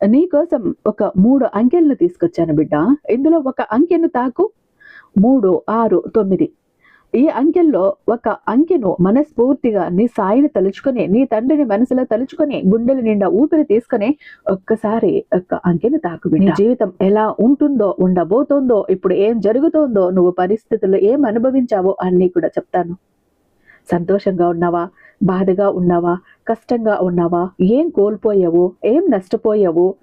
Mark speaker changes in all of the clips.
Speaker 1: నీ కోసం ఒక మూడు అంకెలను తీసుకొచ్చాను బిడ్డ. ఇందులో ఒక అంకెను తాకు. మూడు ఆరు తొమ్మిది. ఈ అంకెల్లో ఒక అంకెను మనస్ఫూర్తిగా నీ సాయిని తలుచుకొని నీ తండ్రిని మనసులో తలుచుకొని గుండెల నిండా ఊపిరి తీసుకొని ఒక్కసారి ఒక్క అంకెను తాకు నీ జీవితం ఎలా ఉంటుందో ఉండబోతోందో ఇప్పుడు ఏం జరుగుతోందో నువ్వు పరిస్థితుల్లో ఏం అనుభవించావో అన్నీ కూడా చెప్తాను. సంతోషంగా ఉన్నావా? బాధగా ఉన్నావా? కష్టంగా ఉన్నావా? ఏం కోల్పోయావు? ఏం నష్టపోయావో?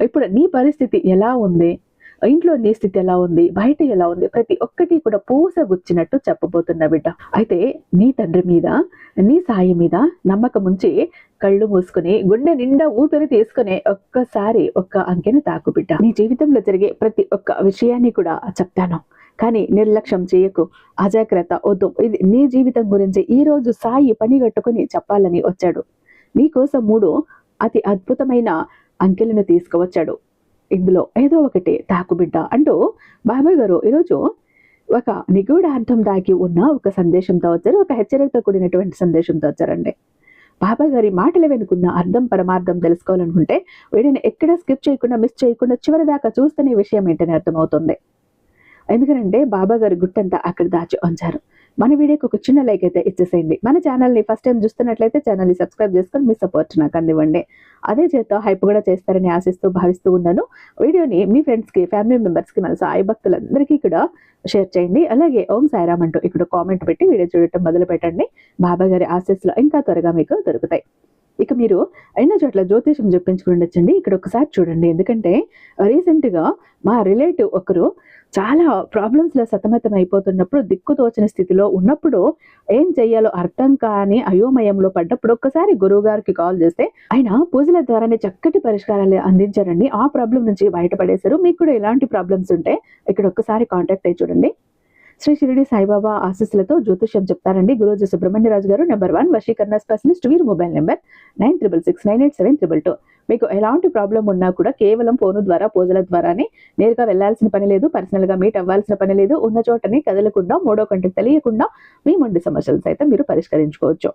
Speaker 1: ఇప్పుడు నీ పరిస్థితి ఎలా ఉంది? ఇంట్లో నీ స్థితి ఎలా ఉంది? బయట ఎలా ఉంది? ప్రతి ఒక్కటి కూడా పూసగుచ్చినట్టు చెప్పబోతున్నా బిడ్డ. అయితే నీ తండ్రి మీద నీ సాయి మీద నమ్మకం ఉంచి కళ్ళు మూసుకుని గుండె నిండా ఊపిరి తీసుకుని ఒక్కసారి ఒక్క అంకెను తాకు బిడ్డ. నీ జీవితంలో జరిగే ప్రతి ఒక్క విషయాన్ని కూడా చెప్తాను. కానీ నిర్లక్ష్యం చేయకు. అజాగ్రత్త వద్దు. ఇది నీ జీవితం గురించి ఈ రోజు సాయి పనిగట్టుకుని చెప్పాలని వచ్చాడు. నీకోసం మూడు అతి అద్భుతమైన అంకెలను తీసుకువచ్చాడు. ఇందులో ఏదో ఒకటి తాకుబిడ్డ అంటూ బాబాయ్ గారు ఈరోజు ఒక నిగూఢ అర్థం దాగి ఉన్న ఒక సందేశంతో వచ్చారు. ఒక హెచ్చరికతో కూడినటువంటి సందేశంతో వచ్చారండి. బాబా గారి మాటలు వెనుకున్న అర్థం పరమార్థం తెలుసుకోవాలనుకుంటే వీడిని ఎక్కడ స్కిప్ చేయకుండా మిస్ చేయకుండా చివరి దాకా చూస్తేనే విషయం ఏంటని అర్థమవుతుంది. ఎందుకంటే బాబా గారి గుట్టంతా అక్కడ దాచి ఉంచారు. మన వీడియోకి ఒక చిన్న లైక్ అయితే ఇచ్చేసేయండి. మన ఛానల్ని ఫస్ట్ టైం చూస్తున్నట్లయితే ఛానల్ని సబ్స్క్రైబ్ చేసుకొని మీ సపోర్ట్ నాకు అందివ్వండి. అదే చేత హైప్ కూడా చేస్తారని ఆశిస్తూ భావిస్తూ ఉన్నాను. వీడియోని మీ ఫ్రెండ్స్కి ఫ్యామిలీ మెంబర్స్కి మన సాయి భక్తులందరికీ కూడా షేర్ చేయండి. అలాగే ఓం సాయిరామ్ అంటూ ఇక్కడ కామెంట్ పెట్టి వీడియో చూడటం మొదలు పెట్టండి బాబా గారి ఆశీస్సులు ఇంకా త్వరగా మీకు దొరుకుతాయి. ఇక మీరు అయిన చోట్ల జ్యోతిషం చెప్పించుకుని ఉండొచ్చండి. ఇక్కడ ఒకసారి చూడండి. ఎందుకంటే రీసెంట్గా మా రిలేటివ్ ఒకరు చాలా ప్రాబ్లమ్స్లో సతమతం అయిపోతున్నప్పుడు దిక్కు తోచిన స్థితిలో ఉన్నప్పుడు ఏం చెయ్యాలో అర్థం కాని అయోమయంలో పడ్డప్పుడు ఒక్కసారి గురువు గారికి కాల్ చేస్తే ఆయన పూజల ద్వారానే చక్కటి పరిష్కారాలు అందించారండి. ఆ ప్రాబ్లం నుంచి బయటపడేశారు. మీకు కూడా ఇలాంటి ప్రాబ్లమ్స్ ఉంటే ఇక్కడ ఒక్కసారి కాంటాక్ట్ అయ్యి చూడండి. శ్రీ షిరిడి సాయిబాబా ఆశీస్సులతో జ్యోతిష్యం చెప్తారండి. గురూజీ సుబ్రహ్మణ్యరాజు గారు నెంబర్ వన్ వశీకరణ స్పెషలిస్ట్ వీరు mobile number nine triple six nine eight seven triple two మీకు ఎలాంటి ప్రాబ్లం ఉన్నా కూడా కేవలం ఫోను ద్వారా పూజల ద్వారానే నేరుగా వెళ్ళాల్సిన పని లేదు పర్సనల్గా మీట్ అవ్వాల్సిన పని లేదు. ఉన్న చోటని కదలకుండా మూడో కంటికి తెలియకుండా మీ మొండి సమస్యలు సైతం మీరు పరిష్కరించుకోవచ్చు.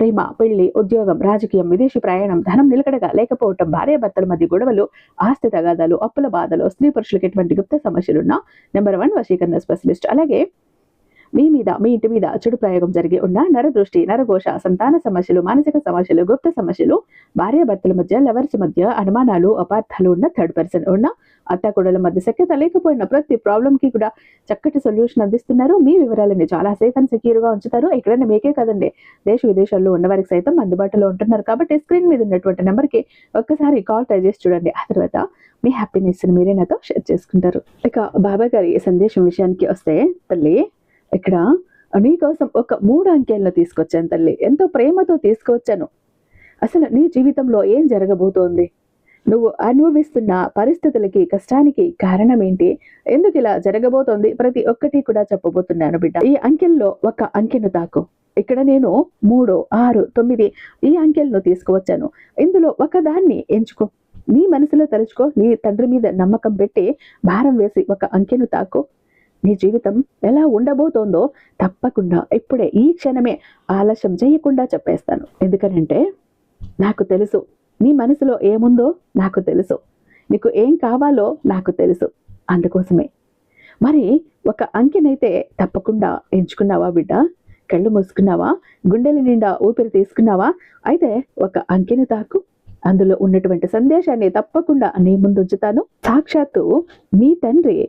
Speaker 1: ప్రేమ పెళ్ళి ఉద్యోగం రాజకీయం విదేశీ ప్రయాణం ధనం నిలకడగా లేకపోవటం భార్యాభర్తల మధ్య గొడవలు ఆస్తి తగాదాలు అప్పుల బాధలు స్త్రీ పురుషులకు ఎటువంటి గుప్త సమస్యలున్నా నెంబర్ వన్ వశీకరణ స్పెషలిస్ట్ అలాగే మీ మీద మీ ఇంటి మీద చెడు ప్రయోగం జరిగి ఉన్న నరదృష్టి నరఘోష సంతాన సమస్యలు మానసిక సమస్యలు గుప్త సమస్యలు భార్యాభర్తల మధ్య లవర్స్ మధ్య అనుమానాలు అపార్థాలు ఉన్న థర్డ్ పర్సన్ ఉన్న అత్తాకూడల మధ్య సఖ్యత లేకపోయిన ప్రతి ప్రాబ్లం కి కూడా చక్కటి సొల్యూషన్ అందిస్తున్నారు. మీ వివరాలని చాలా సేఫ్ అండ్ సెక్యూర్గా ఉంచుతారు. ఎక్కడైనా మీకే కదండి. దేశ విదేశాల్లో ఉన్న వారికి సైతం అందుబాటులో ఉంటున్నారు. కాబట్టి స్క్రీన్ మీద ఉన్నటువంటి నెంబర్కి ఒక్కసారి కాల్ ట్రై చేసి చూడండి. ఆ తర్వాత మీ హ్యాపీనెస్ని మీరే నాతో షేర్ చేసుకుంటారు. ఇక బాబా గారి సందేశం విషయానికి వస్తే తల్లి ఇక్కడ నీకోసం ఒక మూడు అంకెలను తీసుకొచ్చాను తల్లి. ఎంతో ప్రేమతో తీసుకొచ్చాను. అసలు నీ జీవితంలో ఏం జరగబోతోంది? నువ్వు అనుభవిస్తున్న పరిస్థితులకి కష్టానికి కారణం ఏంటి ఎందుకు ఇలా జరగబోతోంది? ప్రతి ఒక్కటి కూడా చెప్పబోతున్నాను బిడ్డ. ఈ అంకెల్లో ఒక అంకెను తాకు. ఇక్కడ నేను మూడు ఆరు తొమ్మిది ఈ అంకెలను తీసుకువచ్చాను. ఇందులో ఒకదాన్ని ఎంచుకో. నీ మనసులో తలుచుకో. నీ తండ్రి మీద నమ్మకం పెట్టి భారం వేసి ఒక అంకెను తాకు. నీ జీవితం ఎలా ఉండబోతోందో తప్పకుండా ఇప్పుడే ఈ క్షణమే ఆలస్యం చేయకుండా చెప్పేస్తాను. ఎందుకనంటే నాకు తెలుసు. నీ మనసులో ఏముందో నాకు తెలుసు. నీకు ఏం కావాలో నాకు తెలుసు. అందుకోసమే. మరి ఒక అంకెనైతే తప్పకుండా ఎంచుకున్నావా బిడ్డ? కళ్ళు మూసుకున్నావా? గుండెల నిండా ఊపిరి తీసుకున్నావా? అయితే ఒక అంకెను తాకు. అందులో ఉన్నటువంటి సందేశాన్ని తప్పకుండా నీ ముందు ఉంచుతాను. సాక్షాత్తు నీ తండ్రి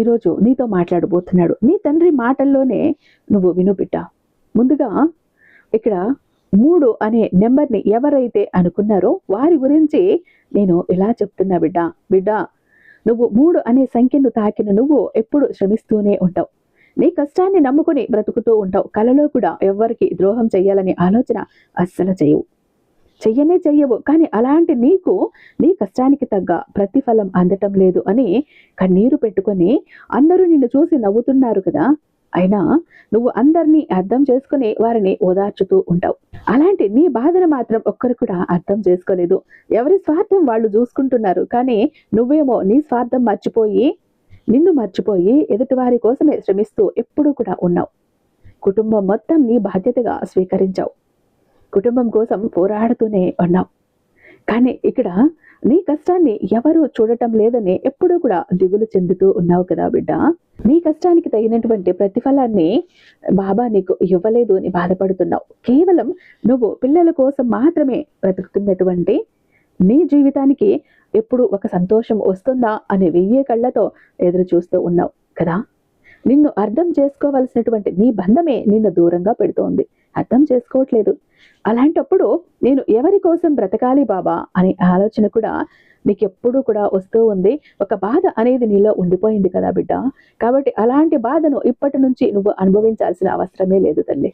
Speaker 1: ఈరోజు నీతో మాట్లాడబోతున్నాడు. నీ తండ్రి మాటల్లోనే నువ్వు విను బిడ్డ. ముందుగా ఇక్కడ మూడు అనే నెంబర్ని ఎవరైతే అనుకున్నారో వారి గురించి నేను ఇలా చెప్తున్నా బిడ్డ. బిడ్డ నువ్వు మూడు అనే సంఖ్యను తాకిన నువ్వు ఎప్పుడు శ్రమిస్తూనే ఉంటావు. నీ కష్టాన్ని నమ్ముకుని బ్రతుకుతూ ఉంటావు. కలలో కూడా ఎవ్వరికి ద్రోహం చేయాలనే ఆలోచన అస్సలు చేయవు. చెయ్యనే చెయ్యవు. కానీ అలాంటి నీకు నీ కష్టానికి తగ్గ ప్రతిఫలం అందటం లేదు అని కన్నీరు పెట్టుకొని అందరూ నిన్ను చూసి నవ్వుతున్నారు కదా. అయినా నువ్వు అందరినీ అర్థం చేసుకుని వారిని ఓదార్చుతూ ఉంటావు. అలాంటి నీ బాధను మాత్రం ఒక్కరు కూడా అర్థం చేసుకోలేదు. ఎవరి స్వార్థం వాళ్ళు చూసుకుంటున్నారు. కానీ నువ్వేమో నీ స్వార్థం మర్చిపోయి నిన్ను మర్చిపోయి ఎదుటివారి కోసమే శ్రమిస్తూ ఎప్పుడూ కూడా ఉన్నావు. కుటుంబం మొత్తం నీ బాధ్యతగా స్వీకరించావు. కుటుంబం కోసం పోరాడుతూనే ఉన్నావు కానీ ఇక్కడ నీ కష్టాన్ని ఎవరు చూడటం లేదని ఎప్పుడూ కూడా దిగులు చెందుతూ ఉన్నావు కదా బిడ్డ. నీ కష్టానికి తగినటువంటి ప్రతిఫలాన్ని బాబా నీకు ఇవ్వలేదు అని బాధపడుతున్నావు. కేవలం నువ్వు పిల్లల కోసం మాత్రమే బ్రతుకుతున్నటువంటి నీ జీవితానికి ఎప్పుడు ఒక సంతోషం వస్తుందా అనే వెయ్యే కళ్ళతో ఎదురు చూస్తూ ఉన్నావు కదా. నిన్ను అర్థం చేసుకోవలసినటువంటి నీ బంధమే నిన్ను దూరంగా పెడుతోంది. అర్థం చేసుకోవట్లేదు. అలాంటప్పుడు నేను ఎవరి కోసం బ్రతకాలి బాబా అనే ఆలోచన కూడా నీకు ఎప్పుడూ కూడా వస్తూ ఉంది. ఒక బాధ అనేది నీలో ఉండిపోయింది కదా బిడ్డ. కాబట్టి అలాంటి బాధను ఇప్పటి నుంచి నువ్వు అనుభవించాల్సిన అవసరమే లేదు తల్లి.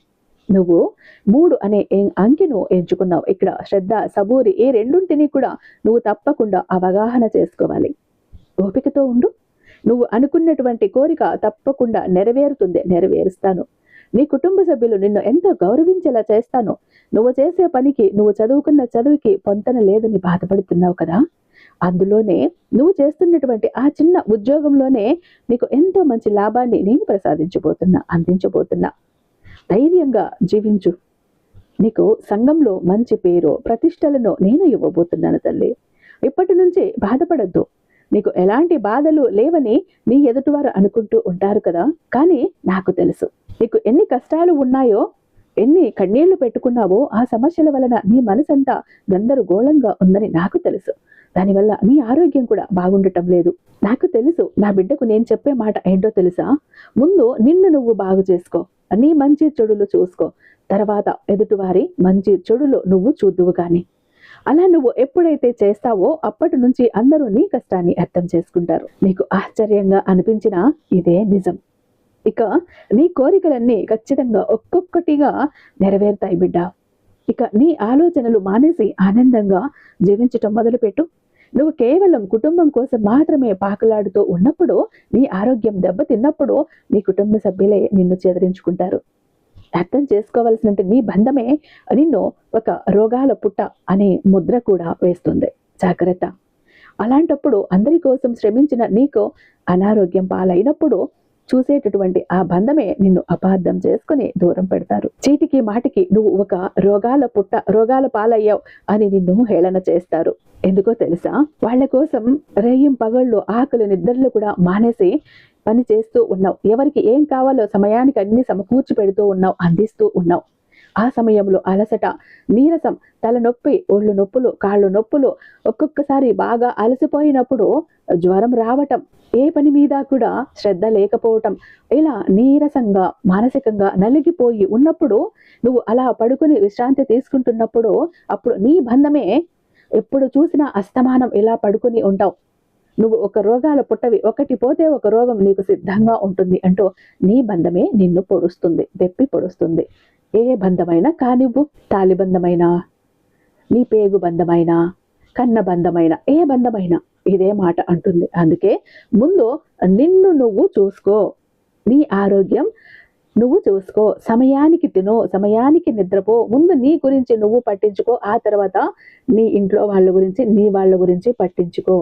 Speaker 1: నువ్వు మూడు అనే అంకెను ఎంచుకున్నావు. ఇక్కడ శ్రద్ధ సబూరి ఈ రెండుంటిని కూడా నువ్వు తప్పకుండా అవగాహన చేసుకోవాలి. ఓపికతో ఉండు. నువ్వు అనుకున్నటువంటి కోరిక తప్పకుండా నెరవేరుతుంది నెరవేరుస్తాను. నీ కుటుంబ సభ్యులు నిన్ను ఎంతో గౌరవించేలా చేస్తాను. నువ్వు చేసే పనికి నువ్వు చదువుకున్న చదువుకి పొంతన లేదని బాధపడుతున్నావు కదా? అందులోనే నువ్వు చేస్తున్నటువంటి ఆ చిన్న ఉద్యోగంలోనే నీకు ఎంతో మంచి లాభాన్ని నేను ప్రసాదించబోతున్నా అందించబోతున్నా. ధైర్యంగా జీవించు. నీకు సంఘంలో మంచి పేరు ప్రతిష్టలను నేను ఇవ్వబోతున్నాను తల్లి. ఇప్పటి నుంచి బాధపడద్దు. నీకు ఎలాంటి బాధలు లేవని నీ ఎదుటివారు అనుకుంటూ ఉంటారు కదా? కానీ నాకు తెలుసు. నీకు ఎన్ని కష్టాలు ఉన్నాయో ఎన్ని కన్నీళ్ళు పెట్టుకున్నావో ఆ సమస్యల వలన నీ మనసంతా గందరగోళంగా ఉందని నాకు తెలుసు. దానివల్ల నీ ఆరోగ్యం కూడా బాగుండటం లేదు. నాకు తెలుసు నా బిడ్డకు నేను చెప్పే మాట ఏంటో తెలుసా? ముందు నిన్ను నువ్వు బాగు చేసుకో. నీ మంచి చెడులు చూసుకో. తర్వాత ఎదుటివారి మంచి చెడులు నువ్వు చూద్దువు కానీ అలా నువ్వు ఎప్పుడైతే చేస్తావో అప్పటి నుంచి అందరూ నీ కష్టాన్ని అర్థం చేసుకుంటారు. నీకు ఆశ్చర్యంగా అనిపించినా ఇదే నిజం. ఇక నీ కోరికలన్నీ ఖచ్చితంగా ఒక్కొక్కటిగా నెరవేరుతాయి బిడ్డ. ఇక నీ ఆలోచనలు మానేసి ఆనందంగా జీవించటం మొదలుపెట్టు. నువ్వు కేవలం కుటుంబం కోసం మాత్రమే పాకలాడుతూ ఉన్నప్పుడు నీ ఆరోగ్యం దెబ్బతిన్నప్పుడు నీ కుటుంబ సభ్యులే నిన్ను చెదిరించుకుంటారు. అర్థం చేసుకోవాల్సిన నీ బంధమే నిన్ను ఒక రోగాల పుట్ట అనే ముద్ర కూడా వేస్తుంది. జాగ్రత్త. అలాంటప్పుడు అందరి కోసం శ్రమించిన నీకు అనారోగ్యం పాలైనప్పుడు చూసేటటువంటి ఆ బంధమే నిన్ను అపార్థం చేసుకుని దూరం పెడతారు. చీటికి మాటికి నువ్వు ఒక రోగాల పుట్ట రోగాల పాలయ్యావు అని నిన్ను హేళన చేస్తారు. ఎందుకో తెలుసా? వాళ్ళ కోసం రేయం పగళ్ళు ఆకలి నిద్రలు కూడా మానేసి పని చేస్తూ ఉన్నావు. ఎవరికి ఏం కావాలో సమయానికి అన్ని సమకూర్చి పెడుతూ ఉన్నావు అందిస్తూ ఉన్నావు. ఆ సమయంలో అలసట నీరసం తలనొప్పి ఒళ్ళు నొప్పులు కాళ్ళు నొప్పులు ఒక్కొక్కసారి బాగా అలసిపోయినప్పుడు జ్వరం రావటం ఏ పని మీద కూడా శ్రద్ధ లేకపోవటం ఇలా నీరసంగా మానసికంగా నలిగిపోయి ఉన్నప్పుడు నువ్వు అలా పడుకుని విశ్రాంతి తీసుకుంటున్నప్పుడు అప్పుడు నీ బంధమే ఎప్పుడు చూసినా అస్తమానం ఇలా పడుకుని ఉంటావు. నువ్వు ఒక రోగాల పుట్టవి ఒకటి పోతే ఒక రోగం నీకు సిద్ధంగా ఉంటుంది అంటూ నీ బంధమే నిన్ను పొడుస్తుంది తెప్పి పొడుస్తుంది. ఏ బంధమైనా కానివ్వు తాలిబంధమైనా నీ పేగు బంధమైనా కన్న బంధమైన ఏ బంధమైనా ఇదే మాట అంటుంది. అందుకే ముందు నిన్ను నువ్వు చూసుకో నీ ఆరోగ్యం నువ్వు చూసుకో సమయానికి తినో సమయానికి నిద్రపో ముందు నీ గురించి నువ్వు పట్టించుకో ఆ తర్వాత నీ ఇంట్లో వాళ్ళ గురించి నీ వాళ్ళ గురించి పట్టించుకో.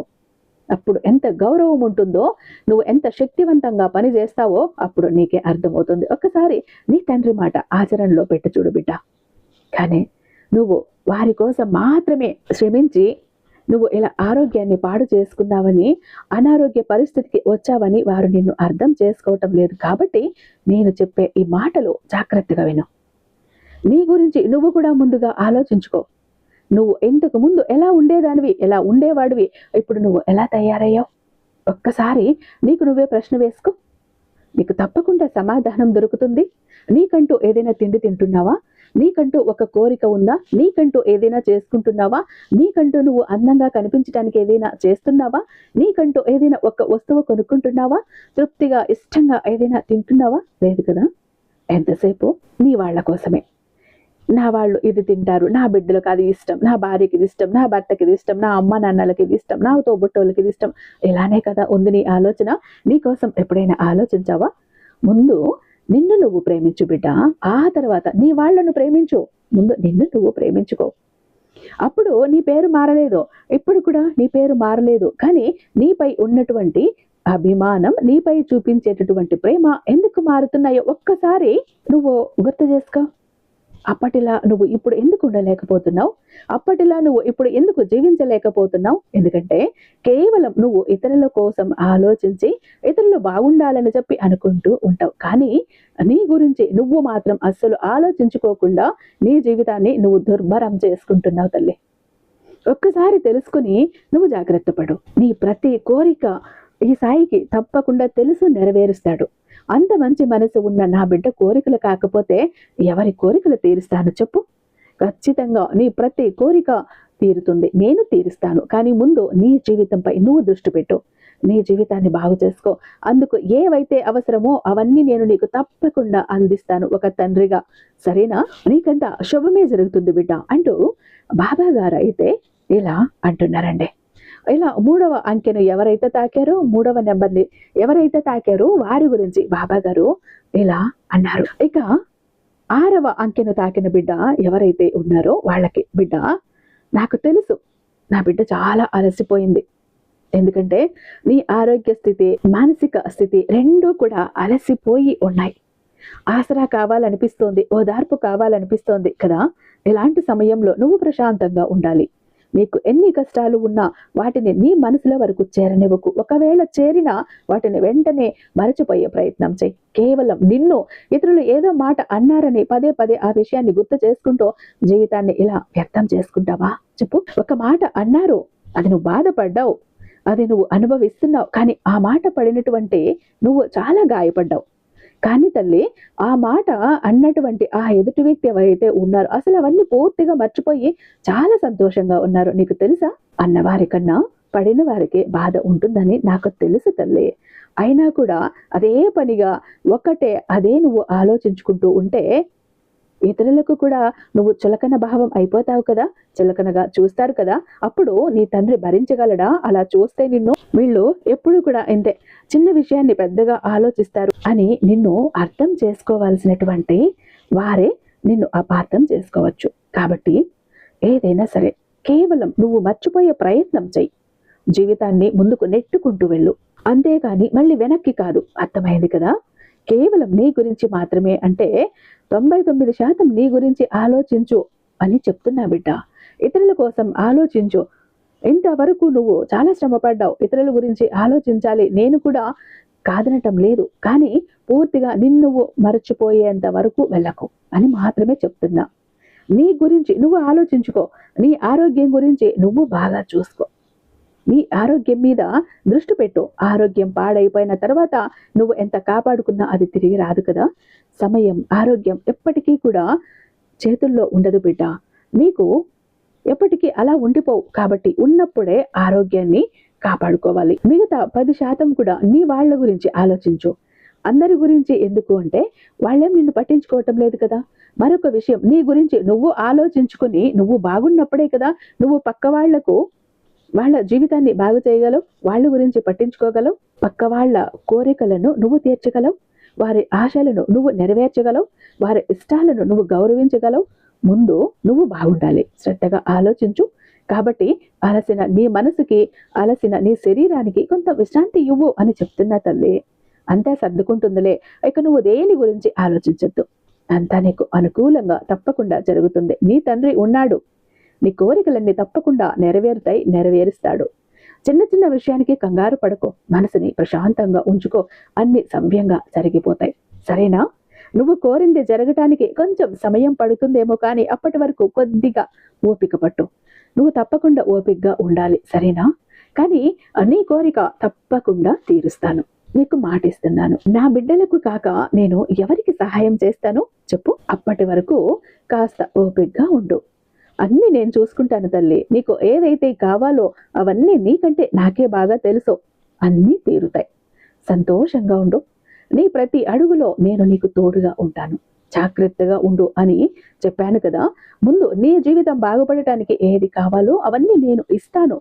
Speaker 1: అప్పుడు ఎంత గౌరవం ఉంటుందో నువ్వు ఎంత శక్తివంతంగా పని చేస్తావో అప్పుడు నీకే అర్థమవుతుంది. ఒక్కసారి నీ తండ్రి మాట ఆచరణలో పెట్టి చూడు బిడ్డ. కానీ నువ్వు వారి కోసం మాత్రమే శ్రమించి నువ్వు ఇలా ఆరోగ్యాన్ని పాడు చేసుకున్నావని అనారోగ్య పరిస్థితికి వచ్చావని వారు నిన్ను అర్థం చేసుకోవటం లేదు కాబట్టి నేను చెప్పే ఈ మాటలు జాగ్రత్తగా విను. నీ గురించి నువ్వు కూడా ముందుగా ఆలోచించుకో. నువ్వు ఇంతకు ముందు ఎలా ఉండేదానివి ఎలా ఉండేవాడివి ఇప్పుడు నువ్వు ఎలా తయారయ్యావు? ఒక్కసారి నీకు నువ్వే ప్రశ్న వేసుకో. నీకు తప్పకుండా సమాధానం దొరుకుతుంది. నీకంటూ ఏదైనా తిండి తింటున్నావా? నీకంటూ ఒక కోరిక ఉందా? నీకంటూ ఏదైనా చేసుకుంటున్నావా? నీకంటూ నువ్వు అందంగా కనిపించడానికి ఏదైనా చేస్తున్నావా? నీకంటూ ఏదైనా ఒక వస్తువు కొనుక్కుంటున్నావా? తృప్తిగా ఇష్టంగా ఏదైనా తింటున్నావా? లేదు కదా? ఎంతసేపు? నీ వాళ్ళ కోసమే. నా వాళ్ళు ఇది తింటారు నా బిడ్డలకు అది ఇష్టం నా భార్యకి ఇది ఇష్టం నా భర్తకి ఇది ఇష్టం నా అమ్మ నాన్నలకి ఇది ఇష్టం నా తోబుట్టోళ్ళకి ఇది ఇష్టం. ఇలానే కదా ఉంది నీ ఆలోచన. నీకోసం ఎప్పుడైనా ఆలోచించావా? ముందు నిన్ను నువ్వు ప్రేమించు బిడ్డ. ఆ తర్వాత నీ వాళ్ళను ప్రేమించు. ముందు నిన్ను నువ్వు ప్రేమించుకో. అప్పుడు నీ పేరు మారలేదు. ఇప్పుడు కూడా నీ పేరు మారలేదు. కానీ నీపై ఉన్నటువంటి అభిమానం నీపై చూపించేటటువంటి ప్రేమ ఎందుకు మారుతున్నాయో ఒక్కసారి నువ్వు గుర్తు చేసుకో. అప్పటిలా నువ్వు ఇప్పుడు ఎందుకు ఉండలేకపోతున్నావు? అప్పటిలా నువ్వు ఇప్పుడు ఎందుకు జీవించలేకపోతున్నావు? ఎందుకంటే కేవలం నువ్వు ఇతరుల కోసం ఆలోచించి ఇతరులు బాగుండాలని చెప్పి అనుకుంటూ ఉంటావు. కానీ నీ గురించి నువ్వు మాత్రం అస్సలు ఆలోచించుకోకుండా నీ జీవితాన్ని నువ్వు దుర్భరం చేసుకుంటున్నావు తల్లి. ఒక్కసారి తెలుసుకుని నువ్వు జాగ్రత్త పడు. నీ ప్రతి కోరిక ఈ సాయికి తప్పకుండా తెలుసు నెరవేరుస్తాడు. అంత మంచి మనసు ఉన్న నా బిడ్డ కోరికలు కాకపోతే ఎవరి కోరికలు తీరుస్తాను చెప్పు. ఖచ్చితంగా నీ ప్రతి కోరిక తీరుతుంది. నేను తీరుస్తాను. కానీ ముందు నీ జీవితంపై నువ్వు దృష్టి పెట్టు. నీ జీవితాన్ని బాగు చేసుకో. అందుకు ఏవైతే అవసరమో అవన్నీ నేను నీకు తప్పకుండా అందిస్తాను. ఒక తండ్రిగా. సరేనా? నీకంతా శుభమే జరుగుతుంది బిడ్డ అంటూ బాబా గారు అయితే ఇలా అంటున్నారండి. ఇలా మూడవ అంకెను ఎవరైతే తాకారో మూడవ నెంబర్ని ఎవరైతే తాకారో వారి గురించి బాబా గారు ఇలా అన్నారు. ఇక ఆరవ అంకెను తాకిన బిడ్డ ఎవరైతే ఉన్నారో వాళ్ళకి బిడ్డ నాకు తెలుసు నా బిడ్డ చాలా అలసిపోయింది. ఎందుకంటే నీ ఆరోగ్య స్థితి మానసిక స్థితి రెండూ కూడా అలసిపోయి ఉన్నాయి. ఆసరా కావాలనిపిస్తోంది ఓదార్పు కావాలనిపిస్తోంది కదా? ఇలాంటి సమయంలో నువ్వు ప్రశాంతంగా ఉండాలి. నీకు ఎన్ని కష్టాలు ఉన్నా వాటిని నీ మనసుల వరకు చేరనివ్వకు. ఒకవేళ చేరినా వాటిని వెంటనే మరచిపోయే ప్రయత్నం చేయి. కేవలం నిన్ను ఇతరులు ఏదో మాట అన్నారని పదే పదే ఆ విషయాన్ని గుర్తు చేసుకుంటూ జీవితాన్ని ఇలా వ్యర్థం చేసుకుంటావా? చెప్పు. ఒక మాట అన్నారు. అది నువ్వు బాధపడ్డావు. అది నువ్వు అనుభవిస్తున్నావు. కానీ ఆ మాట పడినటువంటి నువ్వు చాలా గాయపడ్డావు. కానీ తల్లి ఆ మాట అన్నటువంటి ఆ ఎదుటి వ్యక్తి ఎవరైతే ఉన్నారో అసలు అవన్నీ పూర్తిగా మర్చిపోయి చాలా సంతోషంగా ఉన్నారు. నీకు తెలుసా? అన్నవారి కన్నా పడిన వారికి బాధ ఉంటుందని నాకు తెలుసు తల్లి. అయినా కూడా అదే పనిగా ఒక్కటే అదే నువ్వు ఆలోచించుకుంటూ ఉంటే ఇతరులకు కూడా నువ్వు చులకన భావం అయిపోతావు కదా చులకనగా చూస్తారు కదా అప్పుడు నీ తండ్రి భరించగలడా? అలా చూస్తే నిన్ను వీళ్ళు ఎప్పుడు కూడా ఇంతే. చిన్న విషయాన్ని పెద్దగా ఆలోచిస్తారు అని నిన్ను అర్థం చేసుకోవాల్సినటువంటి వారే నిన్ను అపార్థం చేసుకోవచ్చు. కాబట్టి ఏదైనా సరే కేవలం నువ్వు మర్చిపోయే ప్రయత్నం చెయ్యి. జీవితాన్ని ముందుకు నెట్టుకుంటూ వెళ్ళు. అంతేగాని మళ్ళీ వెనక్కి కాదు. అర్థమైంది కదా? కేవలం నీ గురించి మాత్రమే అంటే తొంభై తొమ్మిది శాతం నీ గురించి ఆలోచించు అని చెప్తున్నా బిడ్డ. ఇతరుల కోసం ఆలోచించు. ఇంతవరకు నువ్వు చాలా శ్రమపడ్డావు. ఇతరుల గురించి ఆలోచించాలి. నేను కూడా కాదనటం లేదు. కానీ పూర్తిగా నిన్ను మరచిపోయేంత వరకు వెళ్ళకు అని మాత్రమే చెప్తున్నా. నీ గురించి నువ్వు ఆలోచించుకో. నీ ఆరోగ్యం గురించి నువ్వు బాగా చూసుకో. నీ ఆరోగ్యం మీద దృష్టి పెట్టు. ఆరోగ్యం పాడైపోయిన తర్వాత నువ్వు ఎంత కాపాడుకున్నా అది తిరిగి రాదు కదా. సమయం ఆరోగ్యం ఎప్పటికీ కూడా చేతుల్లో ఉండదు బిడ్డ. నీకు ఎప్పటికీ అలా ఉండిపోవు. కాబట్టి ఉన్నప్పుడే ఆరోగ్యాన్ని కాపాడుకోవాలి. మిగతా పది శాతం కూడా నీ వాళ్ళ గురించి ఆలోచించు. అందరి గురించి ఎందుకు అంటే వాళ్ళేం నిన్ను పట్టించుకోవటం లేదు కదా. మరొక విషయం నీ గురించి నువ్వు ఆలోచించుకుని నువ్వు బాగున్నప్పుడే కదా నువ్వు పక్క వాళ్ళకు వాళ్ళ జీవితాన్ని బాగు చేయగలవు వాళ్ళ గురించి పట్టించుకోగలవు పక్క వాళ్ళ కోరికలను నువ్వు తీర్చగలవు వారి ఆశలను నువ్వు నెరవేర్చగలవు వారి ఇష్టాలను నువ్వు గౌరవించగలవు. ముందు నువ్వు బాగుండాలి శ్రద్ధగా ఆలోచించు. కాబట్టి అలసిన నీ మనసుకి అలసిన నీ శరీరానికి కొంత విశ్రాంతి ఇవ్వు అని చెప్తున్నా తల్లి. అంతా సర్దుకుంటుందిలే ఇక నువ్వు దేని గురించి ఆలోచించద్దు. అంతా నీకు అనుకూలంగా తప్పకుండా జరుగుతుంది. నీ తండ్రి ఉన్నాడు. నీ కోరికలన్నీ తప్పకుండా నెరవేరుతాయి నెరవేరుస్తాడు. చిన్న చిన్న విషయానికి కంగారు పడకో మనసుని ప్రశాంతంగా ఉంచుకో అన్ని సవ్యంగా జరిగిపోతాయి. సరేనా? నువ్వు కోరింది జరగటానికి కొంచెం సమయం పడుతుందేమో కానీ అప్పటి వరకు కొద్దిగా ఓపిక పట్టు. నువ్వు తప్పకుండా ఓపికగా ఉండాలి సరేనా? కానీ నీ కోరిక తప్పకుండా తీరుస్తాను. నీకు మాటిస్తున్నాను. నా బిడ్డలకు కాక నేను ఎవరికి సహాయం చేస్తాను చెప్పు. అప్పటి వరకు కాస్త ఓపికగా ఉండు. అన్ని నేను చూసుకుంటాను తల్లి. నీకు ఏదైతే కావాలో అవన్నీ నీకంటే నాకే బాగా తెలుసు. అన్నీ తీరుతాయి. సంతోషంగా ఉండు. నీ ప్రతి అడుగులో నేను నీకు తోడుగా ఉంటాను. జాగ్రత్తగా ఉండు అని చెప్పాను కదా. ముందు నీ జీవితం బాగుపడటానికి ఏది కావాలో అవన్నీ నేను ఇస్తాను.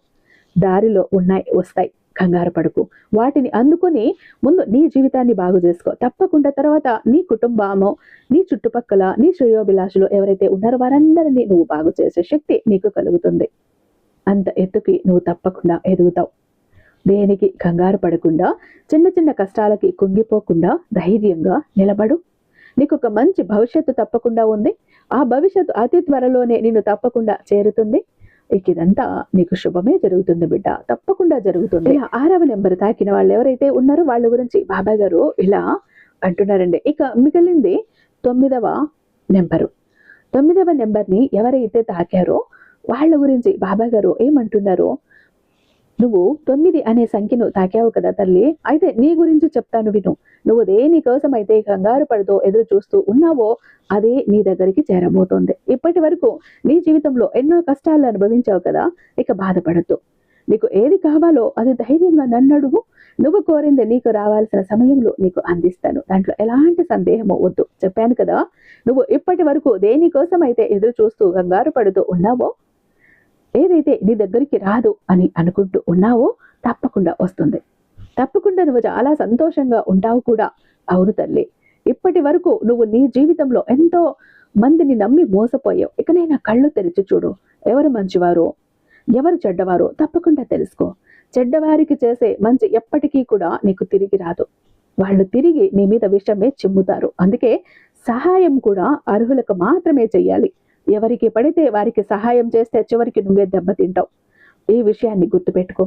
Speaker 1: దారిలో ఉన్నాయి వస్తాయి. కంగారు పడుకు. వాటిని అందుకొని ముందు నీ జీవితాన్ని బాగు చేసుకో. తప్పకుండా తర్వాత నీ కుటుంబము నీ చుట్టుపక్కల నీ శ్రేయోభిలాషులు ఎవరైతే ఉన్నారో వారందరినీ నువ్వు బాగు చేసే శక్తి నీకు కలుగుతుంది. అంత ఎత్తుకి నువ్వు తప్పకుండా ఎదుగుతావు. దేనికి కంగారు పడకుండా చిన్న చిన్న కష్టాలకి కుంగిపోకుండా ధైర్యంగా నిలబడు. నీకు ఒక మంచి భవిష్యత్తు తప్పకుండా ఉంది. ఆ భవిష్యత్తు అతి త్వరలోనే నిన్ను తప్పకుండా చేరుతుంది. ఇక ఇదంతా నీకు శుభమే జరుగుతుంది బిడ్డ. తప్పకుండా జరుగుతుంది. ఇలా ఆరవ నెంబర్ తాకిన వాళ్ళు ఎవరైతే ఉన్నారో వాళ్ళ గురించి బాబాయ్ గారు ఇలా అంటున్నారండి. ఇక మిగిలింది తొమ్మిదవ నెంబరు. తొమ్మిదవ నెంబర్ని ఎవరైతే తాకారో వాళ్ళ గురించి బాబా గారు ఏమంటున్నారో నువ్వు తొమ్మిది అనే సంఖ్యను తాకావు కదా తల్లి. అయితే నీ గురించి చెప్తాను విను. నువ్వు దేని కోసం అయితే కంగారు పడుతూ ఎదురు చూస్తూ ఉన్నావో అదే నీ దగ్గరికి చేరబోతోంది. ఇప్పటి వరకు నీ జీవితంలో ఎన్నో కష్టాలు అనుభవించావు కదా ఇక బాధపడద్దు. నీకు ఏది కావాలో అది ధైర్యంగా నన్ను అడుగు. నువ్వు కోరింది నీకు రావాల్సిన సమయంలో నీకు అందిస్తాను. దాంట్లో ఎలాంటి సందేహము వద్దు. చెప్పాను కదా నువ్వు ఇప్పటి వరకు దేనికోసం అయితే ఎదురు చూస్తూ కంగారు పడుతూ ఉన్నావో ఏదైతే నీ దగ్గరికి రాదు అని అనుకుంటూ ఉన్నావో తప్పకుండా వస్తుంది. తప్పకుండా నువ్వు చాలా సంతోషంగా ఉంటావు కూడా. అవును తల్లి. ఇప్పటి వరకు నువ్వు నీ జీవితంలో ఎంతో మందిని నమ్మి మోసపోయావు. ఇకనైనా కళ్ళు తెరిచి చూడు. ఎవరు మంచివారో? ఎవరు చెడ్డవారో? తప్పకుండా తెలుసుకో. చెడ్డవారికి చేసే మంచి ఎప్పటికీ కూడా నీకు తిరిగి రాదు. వాళ్ళు తిరిగి నీ మీద విషమే చిమ్ముతారు. అందుకే సహాయం కూడా అర్హులకు మాత్రమే చెయ్యాలి. ఎవరికి పడితే వారికి సహాయం చేస్తే చివరికి నువ్వే దెబ్బతింటావు ఈ విషయాన్ని గుర్తుపెట్టుకో.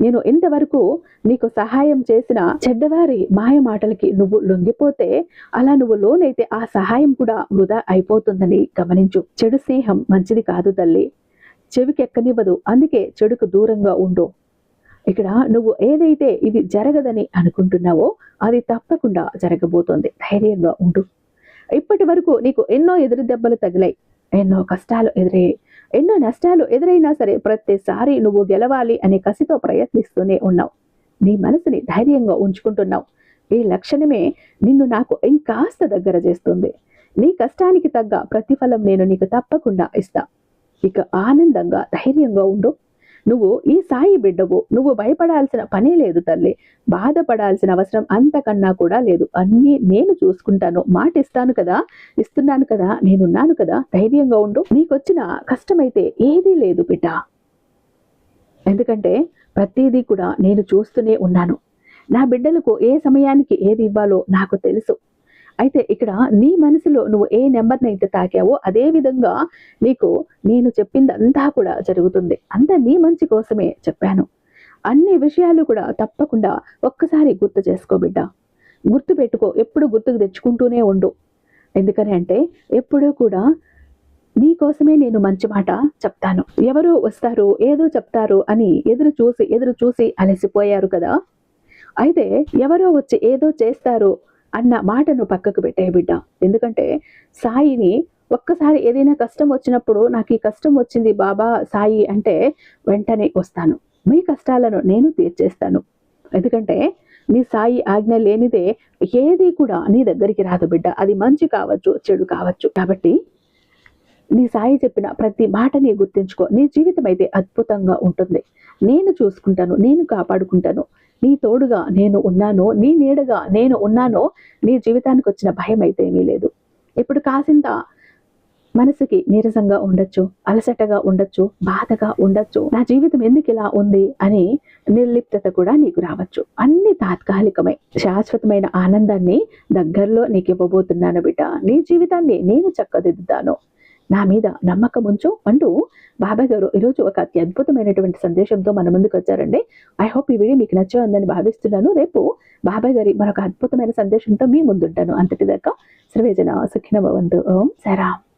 Speaker 1: నేను ఇంతవరకు నీకు సహాయం చేసిన చెడ్డవారి మాయ మాటలకి నువ్వు లొంగిపోతే అలా నువ్వు లోనైతే ఆ సహాయం కూడా వృధా అయిపోతుందని గమనించు. చెడు స్నేహం మంచిది కాదు తల్లి. చెవికి ఎక్కనివ్వదు అందుకే చెడుకు దూరంగా ఉండు. ఇక్కడ నువ్వు ఏదైతే ఇది జరగదని అనుకుంటున్నావో అది తప్పకుండా జరగబోతోంది. ధైర్యంగా ఉండు. ఇప్పటి వరకు నీకు ఎన్నో ఎదురు దెబ్బలు తగిలాయి. ఎన్నో కష్టాలు ఎదురయ్యాయి ఎన్నో నష్టాలు ఎదురైనా సరే ప్రతిసారి నువ్వు గెలవాలి అనే కసితో ప్రయత్నిస్తూనే ఉన్నావు. నీ మనసుని ధైర్యంగా ఉంచుకుంటున్నావు. ఈ లక్షణమే నిన్ను నాకు ఇంకాస్త దగ్గర చేస్తుంది. నీ కష్టానికి తగ్గ ప్రతిఫలం నేను నీకు తప్పకుండా ఇస్తా. ఇక ఆనందంగా ధైర్యంగా ఉండు. నువ్వు ఈ సాయి బిడ్డవు. నువ్వు భయపడాల్సిన పనే లేదు తల్లి. బాధపడాల్సిన అవసరం అంతకన్నా కూడా లేదు. అన్నీ నేను చూసుకుంటాను. మాట ఇస్తాను కదా. ఇస్తున్నాను కదా. నేనున్నాను కదా. ధైర్యంగా ఉండు. నీకొచ్చిన కష్టమైతే ఏదీ లేదు బిడ్డ. ఎందుకంటే ప్రతిదీ కూడా నేను చూస్తూనే ఉన్నాను. నా బిడ్డలకు ఏ సమయానికి ఏది ఇవ్వాలో నాకు తెలుసు. అయితే ఇక్కడ నీ మనసులో నువ్వు ఏ నెంబర్ని అయితే తాకావో అదే విధంగా నీకు నేను చెప్పిందంతా కూడా జరుగుతుంది. అంతా నీ మంచి కోసమే చెప్పాను. అన్ని విషయాలు కూడా తప్పకుండా ఒక్కసారి గుర్తు చేసుకో బిడ్డ. గుర్తు పెట్టుకో ఎప్పుడు గుర్తుకు తెచ్చుకుంటూనే ఉండు. ఎందుకని అంటే ఎప్పుడూ కూడా నీ కోసమే నేను మంచి మాట చెప్తాను. ఎవరో వస్తారు ఏదో చెప్తారు అని ఎదురు చూసి ఎదురు చూసి అలసిపోయారు కదా. అయితే ఎవరో వచ్చి ఏదో చేస్తారు అన్న మాటను పక్కకు పెట్టే బిడ్డ. ఎందుకంటే సాయిని ఒక్కసారి ఏదైనా కష్టం వచ్చినప్పుడు నాకు ఈ కష్టం వచ్చింది బాబా సాయి అంటే వెంటనే వస్తాను. మీ కష్టాలను నేను తీర్చేస్తాను. ఎందుకంటే నీ సాయి ఆజ్ఞ లేనిదే ఏది కూడా నీ దగ్గరికి రాదు బిడ్డ. అది మంచి కావచ్చు చెడు కావచ్చు. కాబట్టి నీ సాయి చెప్పిన ప్రతి మాటని గుర్తించుకో. నీ జీవితం అయితే అద్భుతంగా ఉంటుంది. నేను చూసుకుంటాను నేను కాపాడుకుంటాను. నీ తోడుగా నేను ఉన్నాను నీ నీడగా నేను ఉన్నానో. నీ జీవితానికి వచ్చిన భయం అయితే ఏమీ లేదు. ఇప్పుడు కాసింత మనసుకి నీరసంగా ఉండొచ్చు అలసటగా ఉండొచ్చు బాధగా ఉండొచ్చు. నా జీవితం ఎందుకు ఇలా ఉంది అని నిర్లిప్తత కూడా నీకు రావచ్చు. అన్ని తాత్కాలికమే. శాశ్వతమైన ఆనందాన్ని దగ్గరలో నీకు ఇవ్వబోతున్నాను బిడ్డ. నీ జీవితాన్ని నేను చక్కదిద్దుతాను. నా మీద నమ్మకం ఉంచు అంటూ బాబాయ్ గారు ఈరోజు ఒక అత్యద్భుతమైనటువంటి సందేశంతో మన ముందుకు వచ్చారండి. ఐ హోప్ ఈ వీడియో మీకు నచ్చిందని భావిస్తున్నాను. రేపు బాబాయ్ గారి మరొక అద్భుతమైన సందేశంతో మీ ముందుంటాను. అంతటి దాకా సర్వేజన సుఖిన భవంతు. ఓం సరాం